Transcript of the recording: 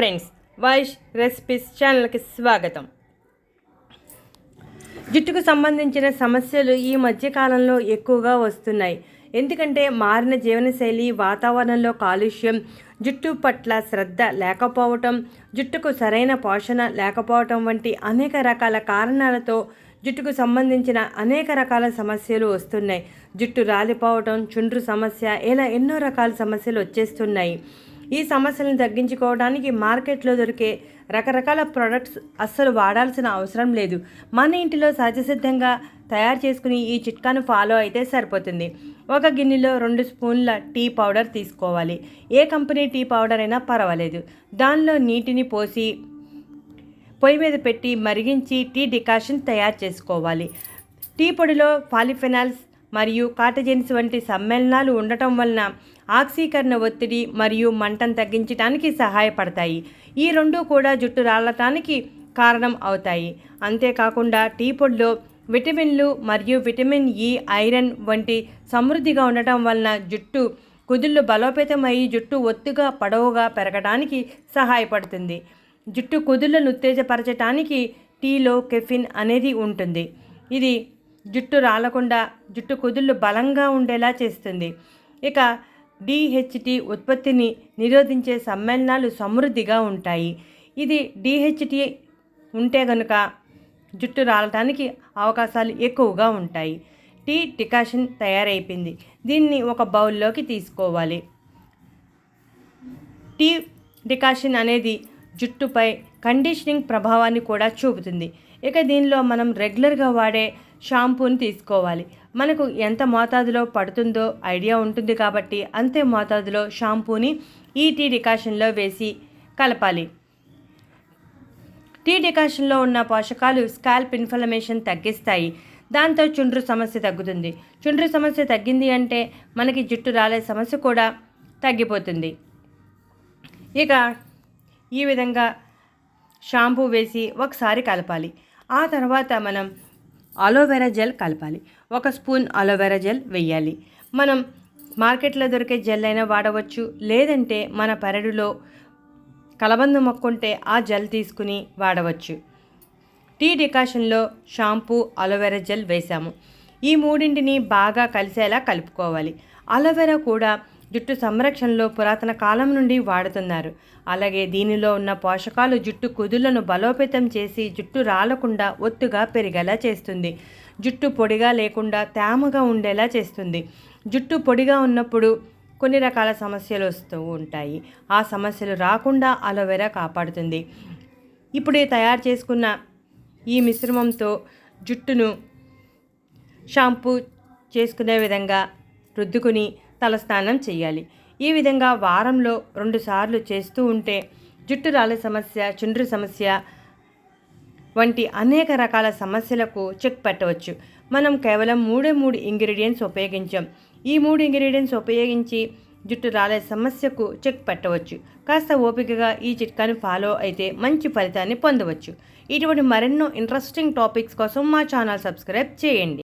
Friends Vaish recipes ఛానల్కి స్వాగతం. జుట్టుకు సంబంధించిన సమస్యలు ఈ మధ్యకాలంలో ఎక్కువగా వస్తున్నాయి. ఎందుకంటే మారిన జీవనశైలి వాతావరణంలో కాలుష్యం జుట్టు పట్ల శ్రద్ధ లేకపోవటం జుట్టుకు సరైన పోషణ లేకపోవటం వంటి అనేక రకాల కారణాలతో జుట్టుకు సంబంధించిన అనేక రకాల సమస్యలు వస్తున్నాయి. జుట్టు రాలిపోవటం చుండ్రు సమస్య ఇలా ఎన్నో రకాల సమస్యలు వచ్చేస్తున్నాయి. ఈ సమస్యలను తగ్గించుకోవడానికి మార్కెట్లో దొరికే రకరకాల ప్రొడక్ట్స్ అస్సలు వాడాల్సిన అవసరం లేదు. మన ఇంటిలో సహజసిద్ధంగా తయారు చేసుకుని ఈ చిట్కాను ఫాలో అయితే సరిపోతుంది. ఒక గిన్నెలో రెండు స్పూన్ల టీ పౌడర్ తీసుకోవాలి. ఏ కంపెనీ టీ పౌడర్ అయినా పర్వాలేదు. దానిలో నీటిని పోసి పొయ్యి మీద పెట్టి మరిగించి టీ డికాషన్ తయారు చేసుకోవాలి. టీ పొడిలో పాలిఫెనాల్స్ మరియు కాటజెన్స్ వంటి సమ్మేళనాలు ఉండటం వలన ఆక్సీకరణ ఒత్తిడి మరియు మంటను తగ్గించడానికి సహాయపడతాయి. ఈ రెండు కూడా జుట్టు రాలటానికి కారణం అవుతాయి. అంతేకాకుండా టీ పొడిలో విటమిన్లు మరియు విటమిన్ ఈ ఐరన్ వంటి సమృద్ధిగా ఉండటం వలన జుట్టు కుదుళ్ళు బలోపేతమయ్యి జుట్టు ఒత్తుగా పొడవుగా పెరగడానికి సహాయపడుతుంది. జుట్టు కుదుళ్ళను ఉత్తేజపరచటానికి టీలో కెఫిన్ అనేది ఉంటుంది. ఇది జుట్టు రాలకుండా జుట్టు కుదుళ్ళు బలంగా ఉండేలా చేస్తుంది. ఇక డిహెచ్టి ఉత్పత్తిని నిరోధించే సమ్మేళనాలు సమృద్ధిగా ఉంటాయి. ఇది డిహెచ్టి ఉంటే గనుక జుట్టు రాలటానికి అవకాశాలు ఎక్కువగా ఉంటాయి. టీ డికాషన్ తయారైపోయింది. దీన్ని ఒక బౌల్లోకి తీసుకోవాలి. టీ డికాషన్ అనేది జుట్టుపై కండిషనింగ్ ప్రభావాన్ని కూడా చూపుతుంది. ఇక దీనిలో మనం రెగ్యులర్గా వాడే షాంపూని తీసుకోవాలి. మనకు ఎంత మోతాదులో పడుతుందో ఐడియా ఉంటుంది కాబట్టి అంతే మోతాదులో షాంపూని ఈ టీ డికాషన్లో వేసి కలపాలి. టీ డికాషన్లో ఉన్న పోషకాలు స్కాల్ప్ ఇన్ఫ్లమేషన్ తగ్గిస్తాయి. దాంతో చుండ్రు సమస్య తగ్గుతుంది. చుండ్రు సమస్య తగ్గింది అంటే మనకి జుట్టు రాలే సమస్య కూడా తగ్గిపోతుంది. ఇక ఈ విధంగా షాంపూ వేసి ఒకసారి కలపాలి. ఆ తర్వాత మనం అలోవెరా జెల్ కలపాలి. ఒక స్పూన్ అలోవెరా జెల్ వేయాలి. మనం మార్కెట్లో దొరికే జెల్ అయినా వాడవచ్చు. లేదంటే మన పెరడులో కలబంద మొక్కుంటే ఆ జెల్ తీసుకుని వాడవచ్చు. టీ డికాషన్లో షాంపూ అలోవెరా జెల్ వేసాము. ఈ మూడింటిని బాగా కలిసేలా కలుపుకోవాలి. అలోవెరా కూడా జుట్టు సంరక్షణలో పురాతన కాలం నుండి వాడుతున్నారు. అలాగే దీనిలో ఉన్న పోషకాలు జుట్టు కుదులను బలోపేతం చేసి జుట్టు రాలకుండా ఒత్తుగా పెరిగేలా చేస్తుంది. జుట్టు పొడిగా లేకుండా తేమగా ఉండేలా చేస్తుంది. జుట్టు పొడిగా ఉన్నప్పుడు కొన్ని రకాల సమస్యలు వస్తూ ఉంటాయి. ఆ సమస్యలు రాకుండా అలోవెరా కాపాడుతుంది. ఇప్పుడే తయారు చేసుకున్న ఈ మిశ్రమంతో జుట్టును షాంపూ చేసుకునే విధంగా రుద్దుకుని తలస్నానం చేయాలి. ఈ విధంగా వారంలో రెండుసార్లు చేస్తూ ఉంటే జుట్టు రాలే సమస్య చుండ్రు సమస్య వంటి అనేక రకాల సమస్యలకు చెక్ పెట్టవచ్చు. మనం కేవలం మూడే మూడు ఇంగ్రీడియంట్స్ ఉపయోగించాం. ఈ మూడు ఇంగ్రీడియంట్స్ ఉపయోగించి జుట్టు రాలే సమస్యకు చెక్ పెట్టవచ్చు. కాస్త ఓపికగా ఈ చిట్కాని ఫాలో అయితే మంచి ఫలితాన్ని పొందవచ్చు. ఇటువంటి మరెన్నో ఇంట్రెస్టింగ్ టాపిక్స్ కోసం మా ఛానల్ సబ్స్క్రైబ్ చేయండి.